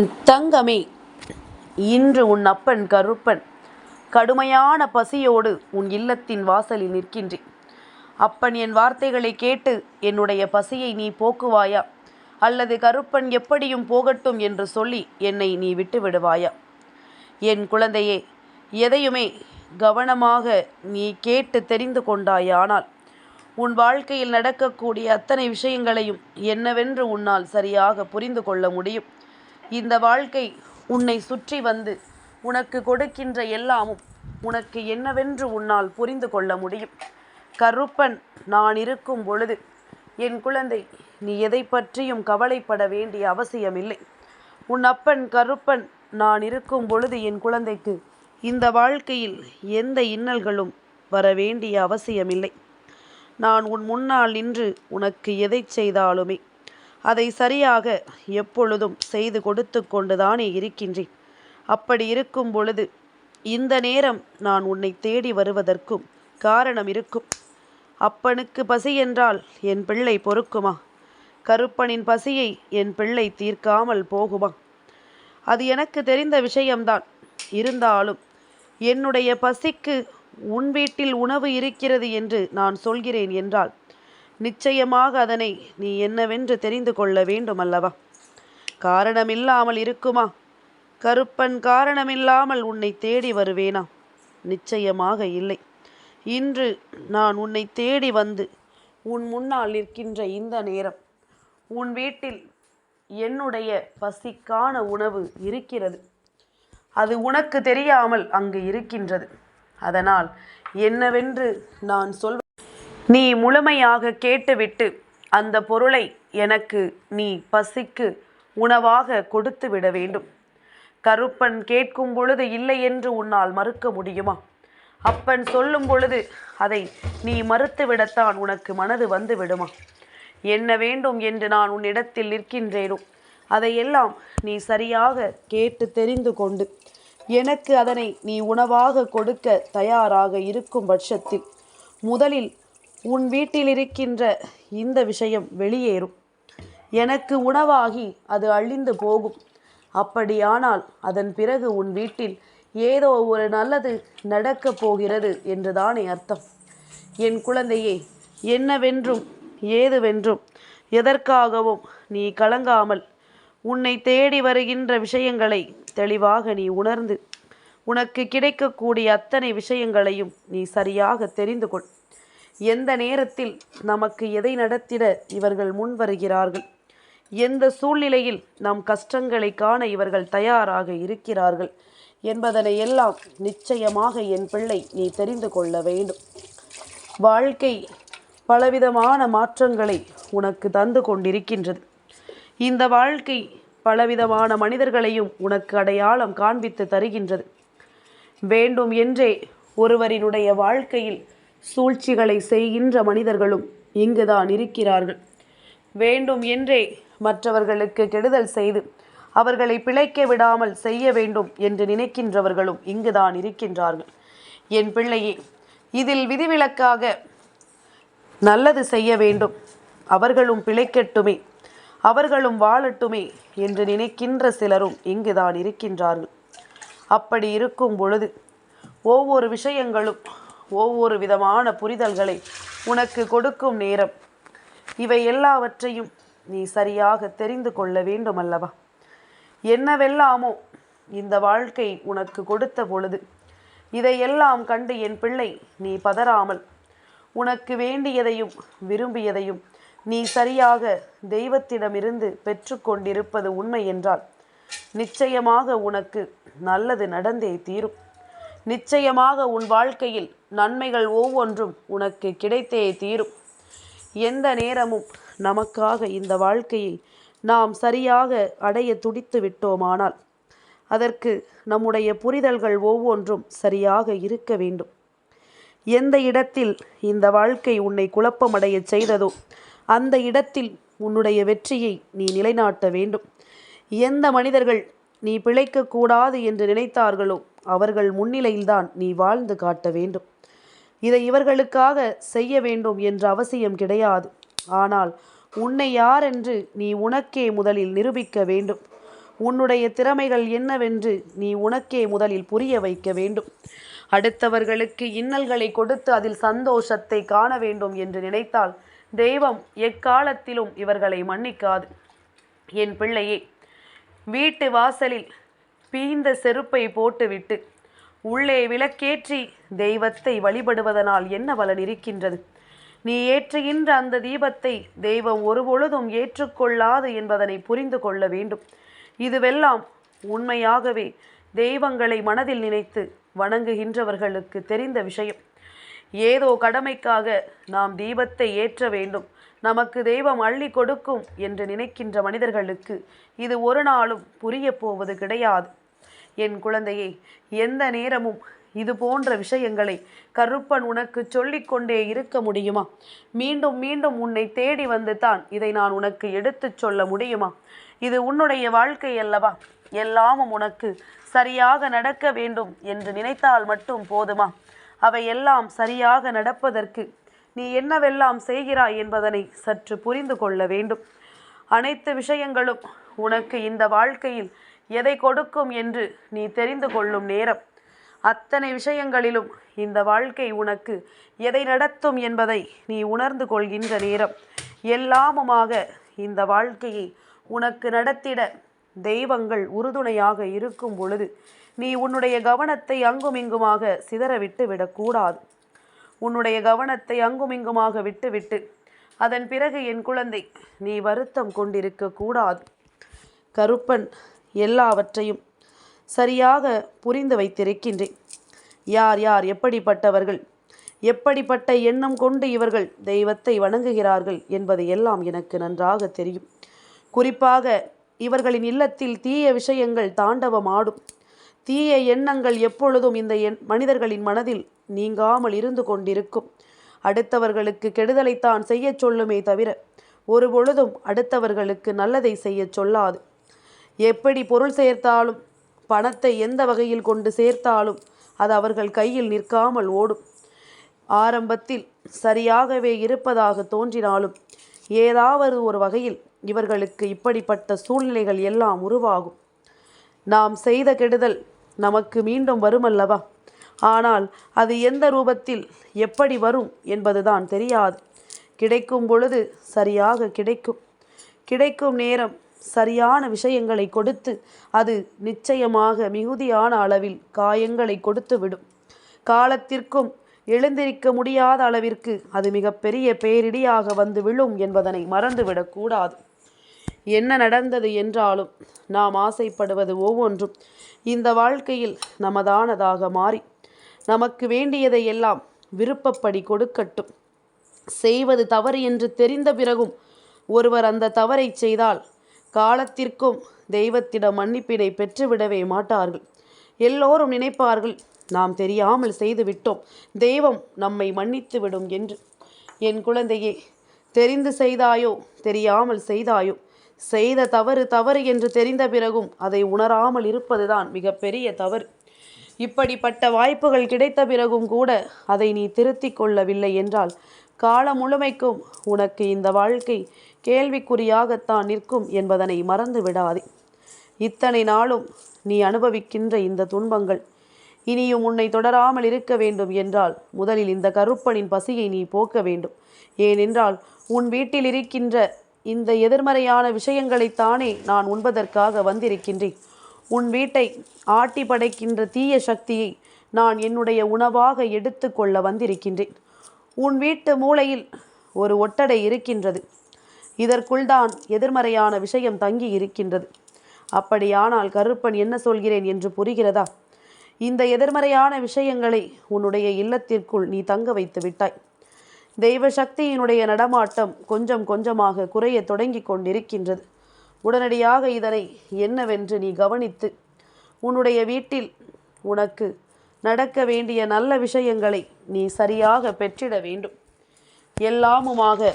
தங்கமே இன்று உன் அப்பன் கருப்பன் கடுமையான பசியோடு உன் இல்லத்தின் வாசலில் நிற்கின்றேன். அப்பன் என் வார்த்தைகளை கேட்டு என்னுடைய பசியை நீ போக்குவாயா? அல்லது கருப்பன் எப்படியும் போகட்டும் என்று சொல்லி என்னை நீ விட்டு விடுவாயா என் குழந்தையே எதையுமே கவனமாக நீ கேட்டு தெரிந்து கொண்டாயானால் உன் வாழ்க்கையில் நடக்கக்கூடிய அத்தனை விஷயங்களையும் என்னவென்று உன்னால் சரியாக புரிந்து கொள்ள முடியும். இந்த வாழ்க்கை உன்னை சுற்றி வந்து உனக்கு கொடுக்கின்ற எல்லாமும் உனக்கு என்னவென்று உன்னால் புரிந்து கொள்ள முடியும். கருப்பன் நான் இருக்கும் பொழுது என் குழந்தை நீ எதை பற்றியும் கவலைப்பட வேண்டிய அவசியமில்லை. உன் அப்பன் கருப்பன் நான் இருக்கும் பொழுது என் குழந்தைக்கு இந்த வாழ்க்கையில் எந்த இன்னல்களும் வர வேண்டிய அவசியமில்லை. நான் உன் முன்னால் நின்று உனக்கு எதை செய்தாலுமே அதை சரியாக எப்பொழுதும் செய்து கொடுத்து கொண்டுதானே இருக்கின்றேன். அப்படி இருக்கும் பொழுது இந்த நேரம் நான் உன்னை தேடி வருவதற்கும் காரணம் இருக்கும். அப்பனுக்கு பசி என்றால் என் பிள்ளை பொறுக்குமா? கருப்பனின் பசியை என் பிள்ளை தீர்க்காமல் போகுமா? அது எனக்கு தெரிந்த விஷயம்தான். இருந்தாலும் என்னுடைய பசிக்கு உன் வீட்டில் உணவு இருக்கிறது என்று நான் சொல்கிறேன் என்றால் நிச்சயமாக அதனை நீ என்னவென்று தெரிந்து கொள்ள வேண்டும் அல்லவா காரணமில்லாமல் இருக்குமா? கருப்பன் காரணமில்லாமல் உன்னை தேடி வருவேனா? நிச்சயமாக இல்லை. இன்று நான் உன்னை தேடி வந்து உன் முன்னால் நிற்கின்ற இந்த நேரம் உன் வீட்டில் என்னுடைய பசிக்கான உணவு இருக்கிறது. அது உனக்கு தெரியாமல் அங்கு இருக்கின்றது. அதனால் என்னவென்று நான் சொல் நீ முழுமையாக கேட்டுவிட்டு அந்த பொருளை எனக்கு நீ பசிக்கு உணவாக கொடுத்து விட வேண்டும். கருப்பன் கேட்கும் பொழுது இல்லை என்று உன்னால் மறுக்க முடியுமா? அப்பன் சொல்லும் பொழுது அதை நீ மறுத்துவிடத்தான் உனக்கு மனது வந்து விடுமா? என்ன வேண்டும் என்று நான் உன்னிடத்தில் நிற்கின்றேனோ? அதையெல்லாம் நீ சரியாக கேட்டு தெரிந்து கொண்டு எனக்கு அதனை நீ உணவாக கொடுக்க தயாராக இருக்கும் பட்சத்தில் முதலில் உன் வீட்டில் இருக்கின்ற இந்த விஷயம் வெளியேறும். எனக்கு உணவாகி அது அழிந்து போகும். அப்படியானால் அதன் பிறகு உன் வீட்டில் ஏதோ ஒரு நல்லது நடக்கப் போகிறது என்றுதானே அர்த்தம். என் குழந்தையே என்னவென்றும் ஏதுவென்றும் எதற்காகவும் நீ கலங்காமல் உன்னை தேடி வருகின்ற விஷயங்களை தெளிவாக நீ உணர்ந்து உனக்கு கிடைக்கக்கூடிய அத்தனை விஷயங்களையும் நீ சரியாக தெரிந்து கொள். எந்த நேரத்தில் நமக்கு எதை நடத்திட இவர்கள் முன் வருகிறார்கள்? எந்த சூழ்நிலையில் நம் கஷ்டங்களை காண இவர்கள் தயாராக இருக்கிறார்கள்? என்பதனை எல்லாம் நிச்சயமாக என் பிள்ளை நீ தெரிந்து கொள்ள வேண்டும். வாழ்க்கை பலவிதமான மாற்றங்களை உனக்கு தந்து கொண்டிருக்கின்றது. இந்த வாழ்க்கை பலவிதமான மனிதர்களையும் உனக்கு அடையாளம் காண்பித்து தருகின்றது. வேண்டும் என்றே ஒருவரினுடைய வாழ்க்கையில் சூழ்ச்சிகளை செய்கின்ற மனிதர்களும் இங்குதான் இருக்கிறார்கள். வேண்டும் என்றே மற்றவர்களுக்கு கெடுதல் செய்து அவர்களை பிழைக்க விடாமல் செய்ய வேண்டும் என்று நினைக்கின்றவர்களும் இங்குதான் இருக்கின்றார்கள். என் பிள்ளையே இதில் விதிவிலக்காக நல்லது செய்ய வேண்டும். அவர்களும் பிழைக்கட்டுமே அவர்களும் வாழட்டுமே என்று நினைக்கின்ற சிலரும் இங்குதான் இருக்கின்றார்கள். அப்படி இருக்கும் பொழுது ஒவ்வொரு விஷயங்களும் ஒவ்வொரு விதமான புரிதல்களை உனக்கு கொடுக்கும் நேரம். இவை எல்லாவற்றையும் நீ சரியாக தெரிந்து கொள்ள வேண்டும் அல்லவா என்னவெல்லாமோ இந்த வாழ்க்கை உனக்கு கொடுத்த பொழுது இதையெல்லாம் கண்டு என் பிள்ளை நீ பதறாமல் உனக்கு வேண்டியதையும் விரும்பியதையும் நீ சரியாக தெய்வத்திடமிருந்து பெற்றுக்கொண்டிருப்பது உண்மை என்றால் நிச்சயமாக உனக்கு நல்லது நடந்தே தீரும். நிச்சயமாக உன் வாழ்க்கையில் நன்மைகள் ஒவ்வொன்றும் உனக்கு கிடைத்தே தீரும். எந்த நேரமும் நமக்காக இந்த வாழ்க்கையை நாம் சரியாக அடைய துடித்து விட்டோமானால் அதற்கு நம்முடைய புரிதல்கள் ஒவ்வொன்றும் சரியாக இருக்க வேண்டும். எந்த இடத்தில் இந்த வாழ்க்கை உன்னை குழப்பமடைய செய்ததோ அந்த இடத்தில் உன்னுடைய வெற்றியை நீ நிலைநாட்ட வேண்டும். எந்த மனிதர்கள் நீ பிழைக்கக்கூடாது என்று நினைத்தார்களோ? அவர்கள் முன்னிலையில்தான் நீ வாழ்ந்து காட்ட வேண்டும். இதை இவர்களுக்காக செய்ய வேண்டும் என்ற அவசியம் கிடையாது. ஆனால் உன்னை யார் என்று நீ உனக்கே முதலில் நிரூபிக்க வேண்டும். உன்னுடைய திறமைகள் என்னவென்று நீ உனக்கே முதலில் புரிய வைக்க வேண்டும். அடுத்தவர்களுக்கு இன்னல்களை கொடுத்து அதில் சந்தோஷத்தை காண வேண்டும் என்று நினைத்தால் தெய்வம் எக்காலத்திலும் இவர்களை மன்னிக்காது. என் பிள்ளையே வீட்டு வாசலில் பீந்த செருப்பை போட்டுவிட்டு உள்ளே விளக்கேற்றி தெய்வத்தை வழிபடுவதனால் என்ன பலன் இருக்கின்றது? நீ ஏற்றுகின்ற அந்த தீபத்தை தெய்வம் ஒருபொழுதும் ஏற்றுக்கொள்ளாது என்பதனை புரிந்து கொள்ள வேண்டும். இதுவெல்லாம் உண்மையாகவே தெய்வங்களை மனதில் நினைத்து வணங்குகின்றவர்களுக்கு தெரிந்த விஷயம். ஏதோ கடமைக்காக நாம் தீபத்தை ஏற்ற வேண்டும். நமக்கு தெய்வம் அள்ளி கொடுக்கும் என்று நினைக்கின்ற மனிதர்களுக்கு இது ஒரு நாளும் புரிய போவது கிடையாது. என் குழந்தையை எந்த நேரமும் இது போன்ற விஷயங்களை கருப்பன் உனக்கு சொல்லிக்கொண்டே இருக்க முடியுமா? மீண்டும் மீண்டும் உன்னை தேடி வந்து தான் இதை நான் உனக்கு எடுத்துச் சொல்ல முடியுமா? இது உன்னுடைய வாழ்க்கை அல்லவா? எல்லாமும் உனக்கு சரியாக நடக்க வேண்டும் என்று நினைத்தால் மட்டும் போதுமா? அவை எல்லாம் சரியாக நடப்பதற்கு நீ என்னவெல்லாம் செய்கிறாய் என்பதனை சற்று புரிந்து கொள்ள வேண்டும். அனைத்து விஷயங்களும் உனக்கு இந்த வாழ்க்கையில் எதை கொடுக்கும் என்று நீ தெரிந்து கொள்ளும் நேரம். அத்தனை விஷயங்களிலும் இந்த வாழ்க்கை உனக்கு எதை நடத்தும் என்பதை நீ உணர்ந்து கொள்கின்ற நேரம். எல்லாமுமாக இந்த வாழ்க்கையை உனக்கு நடத்திட தெய்வங்கள் உறுதுணையாக இருக்கும் பொழுது நீ உன்னுடைய கவனத்தை அங்குமிங்குமாக சிதறவிட்டு விடக்கூடாது. உன்னுடைய கவனத்தை அங்குமிங்குமாக விட்டுவிட்டு அதன் பிறகு என் குழந்தை நீ வருத்தம் கொண்டிருக்க கூடாது. கருப்பன் எல்லாவற்றையும் சரியாக புரிந்து வைத்திருக்கின்றேன். யார் யார் எப்படிப்பட்டவர்கள்? எப்படிப்பட்ட எண்ணம் கொண்டு இவர்கள் தெய்வத்தை வணங்குகிறார்கள் என்பது எல்லாம் எனக்கு நன்றாக தெரியும். குறிப்பாக இவர்களின் இல்லத்தில் தீய விஷயங்கள் தாண்டவமாடும். தீய எண்ணங்கள் எப்பொழுதும் இந்த எண் மனிதர்களின் மனதில் நீங்காமல் இருந்து கொண்டிருக்கும். அடுத்தவர்களுக்கு கெடுதலைத்தான் செய்யச் சொல்லுமே தவிர ஒரு பொழுதும் அடுத்தவர்களுக்கு நல்லதை செய்யச் சொல்லாது. எப்படி பொருள் சேர்த்தாலும் பணத்தை எந்த வகையில் கொண்டு சேர்த்தாலும் அது அவர்கள் கையில் நிற்காமல் ஓடும். ஆரம்பத்தில் சரியாகவே இருப்பதாக தோன்றினாலும் ஏதாவது ஒரு வகையில் இவர்களுக்கு இப்படிப்பட்ட சூழ்நிலைகள் எல்லாம் உருவாகும். நாம் செய்த கெடுதல் நமக்கு மீண்டும் வருமல்லவா? ஆனால் அது எந்த ரூபத்தில் எப்படி வரும் என்பதுதான் தெரியாது. கிடைக்கும் பொழுது சரியாக கிடைக்கும். கிடைக்கும் நேரம் சரியான விஷயங்களை கொடுத்து அது நிச்சயமாக மிகுதியான அளவில் காயங்களை கொடுத்து விடும். காலத்திற்கும் எழுந்திருக்க முடியாத அளவிற்கு அது மிகப்பெரிய பேரிடியாக வந்து விழும் என்பதனை மறந்துவிடக்கூடாது என்ன நடந்தது என்றாலும் நாம் ஆசைப்படுவது ஒவ்வொன்றும். இந்த வாழ்க்கையில் நமதானதாக மாறி நமக்கு வேண்டியதை எல்லாம் விருப்பப்படி கொடுக்கட்டும். செய்வது தவறு என்று தெரிந்த பிறகும் ஒருவர் அந்த தவறை செய்தால் காலத்திற்கும் தெய்வத்திடம் மன்னிப்பினை பெற்றுவிடவே மாட்டார்கள். எல்லோரும் நினைப்பார்கள் நாம் தெரியாமல் செய்து விட்டோம் தெய்வம் நம்மை மன்னித்து விடும் என்று. என் குழந்தையே தெரிந்து செய்தாயோ தெரியாமல் செய்தாயோ? செய்த தவறு தவறு என்று தெரிந்த பிறகும் அதை உணராமல் இருப்பதுதான் மிகப்பெரிய தவறு. இப்படிப்பட்ட வாய்ப்புகள் கிடைத்த பிறகும் கூட அதை நீ திருத்திக் கொள்ளவில்லை என்றால் காலம் முழுமைக்கும் உனக்கு இந்த வாழ்க்கை கேள்விக்குறியாகத்தான் நிற்கும் என்பதனை மறந்து விடாதே. இத்தனை நாளும் நீ அனுபவிக்கின்ற இந்த துன்பங்கள் இனியும் உன்னை தொடராமல் இருக்க வேண்டும் என்றால் முதலில் இந்த கருப்பனின் பசியை நீ போக்க வேண்டும். ஏனென்றால் உன் வீட்டில் இருக்கின்ற இந்த எதிர்மறையான விஷயங்களைத்தானே நான் உண்பதற்காக வந்திருக்கின்றேன். உன் வீட்டை ஆட்டி படைக்கின்ற தீய சக்தியை நான் என்னுடைய உணவாக எடுத்துக்கொள்ள வந்திருக்கின்றேன். உன் வீட்டு மூளையில் ஒரு ஒட்டடை இருக்கின்றது. இதற்குள்தான் எதிர்மறையான விஷயம் தங்கி இருக்கின்றது. அப்படியானால் கருப்பன் என்ன சொல்கிறேன் என்று புரிகிறதா? இந்த எதிர்மறையான விஷயங்களை உன்னுடைய இல்லத்திற்குள் நீ தங்க வைத்து விட்டாய். தெய்வ சக்தியினுடைய நடமாட்டம் கொஞ்சம் கொஞ்சமாக குறைய தொடங்கி கொண்டிருக்கின்றது. உடனடியாக இதனை என்னவென்று நீ கவனித்து உன்னுடைய வீட்டில் உனக்கு நடக்க வேண்டிய நல்ல விஷயங்களை நீ சரியாக பெற்றிட வேண்டும். எல்லாமுமாக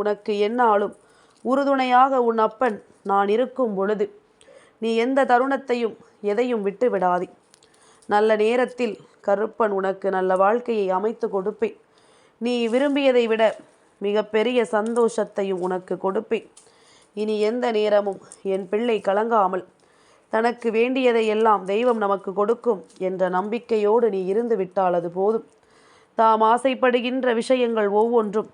உனக்கு என்னாலும் உறுதுணையாக உன் அப்பன் நான் இருக்கும் பொழுது நீ எந்த தருணத்தையும் எதையும் விட்டு விடாதே. நல்ல நேரத்தில் கருப்பன் உனக்கு நல்ல வாழ்க்கையை அமைத்து கொடுப்பேன். நீ விரும்பியதை விட மிகப்பெரிய சந்தோஷத்தையும் உனக்கு கொடுப்பேன். இனி எந்த நேரமும் என் பிள்ளை கலங்காமல். தனக்கு வேண்டியதை எல்லாம் தெய்வம் நமக்கு கொடுக்கும் என்ற நம்பிக்கையோடு நீ இருந்து விட்டால் அது போதும். தாம் ஆசைப்படுகின்ற விஷயங்கள் ஒவ்வொன்றும்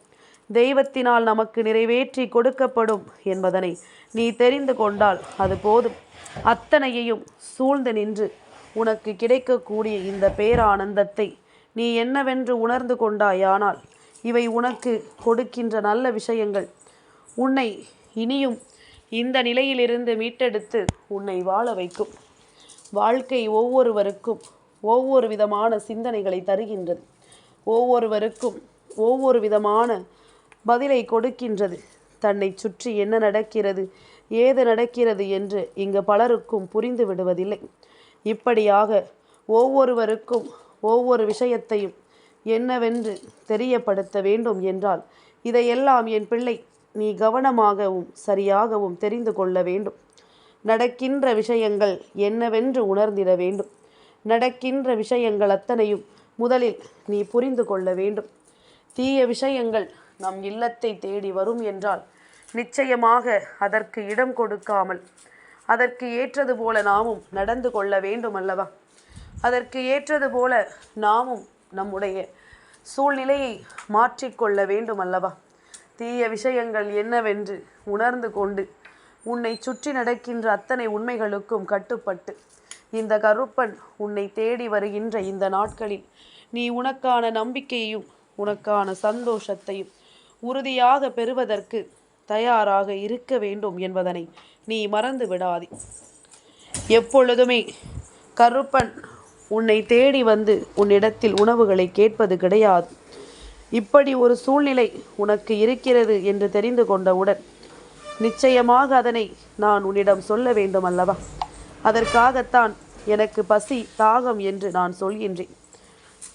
தெய்வத்தினால் நமக்கு நிறைவேற்றி கொடுக்கப்படும் என்பதனை நீ தெரிந்து கொண்டால் அது போதும். அத்தனையையும் சூழ்ந்து நின்று உனக்கு கிடைக்கக்கூடிய இந்த பேரானந்தத்தை நீ என்னவென்று உணர்ந்து கொண்டாயானால் இவை உனக்கு கொடுக்கின்ற நல்ல விஷயங்கள். உன்னை இனியும் இந்த நிலையிலிருந்து மீட்டெடுத்து உன்னை வாழ வைக்கும். வாழ்க்கை ஒவ்வொருவருக்கும் ஒவ்வொரு விதமான சிந்தனைகளை தருகின்றது. ஒவ்வொருவருக்கும் ஒவ்வொரு விதமான பதிலை கொடுக்கின்றது. தன்னை சுற்றி என்ன நடக்கிறது ஏது நடக்கிறது என்று இங்கு பலருக்கும் புரிந்து விடுவதில்லை. இப்படியாக ஒவ்வொருவருக்கும் ஒவ்வொரு விஷயத்தையும் என்னவென்று தெரியப்படுத்த வேண்டும் என்றால் இதையெல்லாம் என் பிள்ளை நீ கவனமாகவும் சரியாகவும் தெரிந்து கொள்ள வேண்டும். நடக்கின்ற விஷயங்கள் என்னவென்று உணர்ந்திட வேண்டும். நடக்கின்ற விஷயங்கள் அத்தனையும் முதலில் நீ புரிந்து கொள்ள வேண்டும். தீய விஷயங்கள் நம் இல்லத்தை தேடி வரும் என்றால் நிச்சயமாக அதற்கு இடம் கொடுக்காமல் அதற்கு ஏற்றது போல நாமும் நடந்து கொள்ள வேண்டும் அல்லவா அதற்கு ஏற்றது போல நாமும் நம்முடைய சூழ்நிலையை மாற்றிக்கொள்ள வேண்டும் அல்லவா தீய விஷயங்கள் என்னவென்று உணர்ந்து கொண்டு உன்னை சுற்றி நடக்கின்ற அத்தனை உண்மைகளுக்கும் கட்டுப்பட்டு. இந்த கருப்பன் உன்னை தேடி வருகின்ற இந்த நாட்களில் நீ உனக்கான நம்பிக்கையையும் உனக்கான சந்தோஷத்தையும் உறுதியாக பெறுவதற்கு தயாராக இருக்க வேண்டும் என்பதனை நீ மறந்து விடாதே. எப்பொழுதுமே கருப்பன் உன்னை தேடி வந்து உன்னிடத்தில் உணவுகளை கேட்பது கிடையாது. இப்படி ஒரு சூழ்நிலை உனக்கு இருக்கிறது என்று தெரிந்து கொண்டவுடன் நிச்சயமாக அதனை நான் உன்னிடம் சொல்ல வேண்டும் அல்லவா அதற்காகத்தான் எனக்கு பசி தாகம் என்று நான் சொல்கின்றேன்.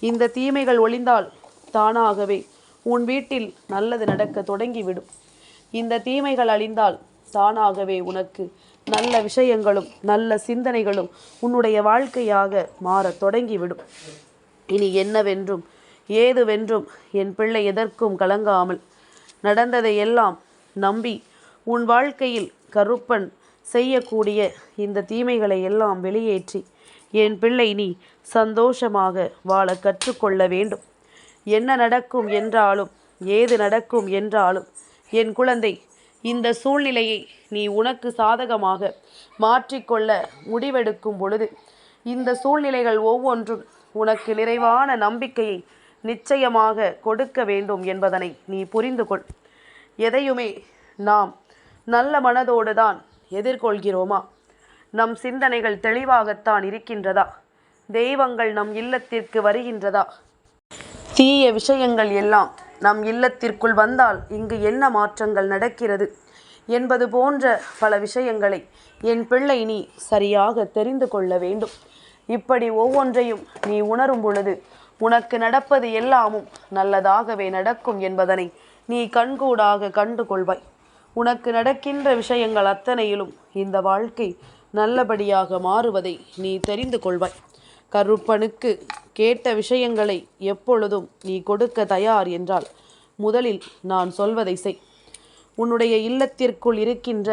இந்த தீமைகள் ஒளிந்தால் தானாகவே உன் வீட்டில் நல்லது நடக்க தொடங்கிவிடும். இந்த தீமைகள் அழிந்தால் தானாகவே உனக்கு நல்ல விஷயங்களும் நல்ல சிந்தனைகளும் உன்னுடைய வாழ்க்கையாக மாறத் தொடங்கிவிடும். இனி என்னவென்றும் ஏதுவென்றும் என் பிள்ளை எதற்கும் கலங்காமல் நடந்ததை எல்லாம் நம்பி உன் வாழ்க்கையில் கருப்பன் செய்யக்கூடிய இந்த தீமைகளை எல்லாம் வெளியேற்றி என் பிள்ளை நீ சந்தோஷமாக வாழ கற்றுக்கொள்ள வேண்டும். என்ன நடக்கும் என்றாலும் ஏது நடக்கும் என்றாலும் என் குழந்தை இந்த சூழ்நிலையை நீ உனக்கு சாதகமாக மாற்றிக்கொள்ள முடிவெடுக்கும் பொழுது இந்த சூழ்நிலைகள் ஒவ்வொன்றும் உனக்கு நிறைவான நம்பிக்கையை நிச்சயமாக கொடுக்க வேண்டும் என்பதனை நீ புரிந்து கொள். எதையுமே நாம் நல்ல மனதோடு தான் எதிர்கொள்கிறோமா? நம் சிந்தனைகள் தெளிவாகத்தான் இருக்கின்றதா? தெய்வங்கள் நம் இல்லத்திற்கு வருகின்றதா? தீய விஷயங்கள் எல்லாம் நம் இல்லத்திற்குள் வந்தால் இங்கு என்ன மாற்றங்கள் நடக்கிறது என்பது போன்ற பல விஷயங்களை என் பிள்ளை நீ சரியாக தெரிந்து கொள்ள வேண்டும். இப்படி ஒவ்வொன்றையும் நீ உணரும் பொழுது உனக்கு நடப்பது எல்லாமும் நல்லதாகவே நடக்கும் என்பதனை நீ கண்கூடாக கண்டு கொள்வாய் உனக்கு நடக்கின்ற விஷயங்கள் அத்தனையிலும் இந்த வாழ்க்கை நல்லபடியாக மாறுவதை நீ தெரிந்து கொள்வாய். கருப்பனுக்கு கேட்ட விஷயங்களை எப்பொழுதும் நீ கொடுக்க தயார் என்றால் முதலில் நான் சொல்வதை செய். உன்னுடைய இல்லத்திற்குள் இருக்கின்ற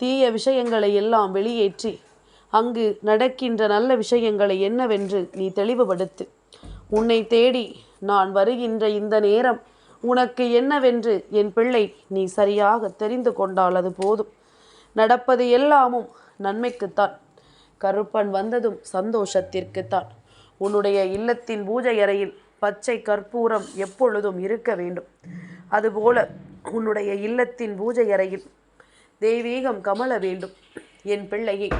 தீய விஷயங்களை எல்லாம் வெளியேற்றி அங்கு நடக்கின்ற நல்ல விஷயங்களை என்னவென்று நீ தெளிவுபடுத்து. உன்னை தேடி நான் வருகின்ற இந்த நேரம் உனக்கு என்னவென்று என் பிள்ளை நீ சரியாக தெரிந்து கொண்டால் அது போதும். நடப்பது எல்லாமும் நன்மைக்குத்தான். கருப்பன் வந்ததும் சந்தோஷத்திற்குத்தான். உன்னுடைய இல்லத்தின் பூஜை அறையில் பச்சை கற்பூரம் எப்பொழுதும் இருக்க வேண்டும். அதுபோல உன்னுடைய இல்லத்தின் பூஜை அறையில் தெய்வீகம் கமல வேண்டும். என் பிள்ளையை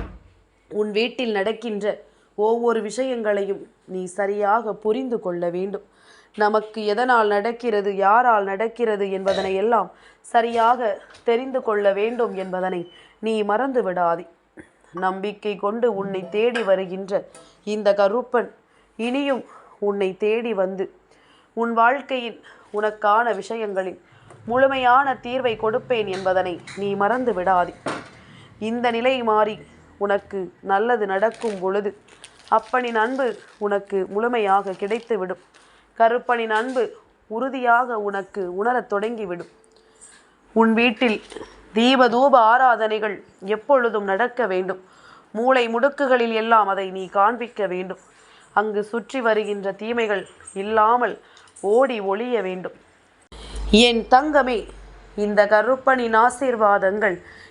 உன் வீட்டில் நடக்கின்ற ஒவ்வொரு விஷயங்களையும் நீ சரியாக புரிந்து கொள்ள வேண்டும். நமக்கு எதனால் நடக்கிறது யாரால் நடக்கிறது என்பதனை எல்லாம் சரியாக தெரிந்து கொள்ள வேண்டும் என்பதனை நீ மறந்து விடாதே. நம்பிக்கை கொண்டு உன்னை தேடி வருகின்ற இந்த கருப்பன் இனியும் உன்னை தேடி வந்து உன் வாழ்க்கையின் உனக்கான விஷயங்களில் முழுமையான தீர்வை கொடுப்பேன் என்பதனை நீ மறந்து விடாதே. இந்த நிலை மாறி உனக்கு நல்லது நடக்கும் பொழுது அப்பனின் அன்பு உனக்கு முழுமையாக கிடைத்துவிடும். கருப்பனின் அன்பு உறுதியாக உனக்கு உணரத் தொடங்கிவிடும். உன் வீட்டில் தீபதூப ஆராதனைகள் எப்பொழுதும் நடக்க வேண்டும். மூளை முடுக்குகளில் எல்லாம் அதை நீ காண்பிக்க வேண்டும். அங்கு சுற்றி வருகின்ற தீமைகள் இல்லாமல் ஓடி ஒளிய வேண்டும். என் தங்கமே இந்த கருப்பனின் ஆசீர்வாதங்கள்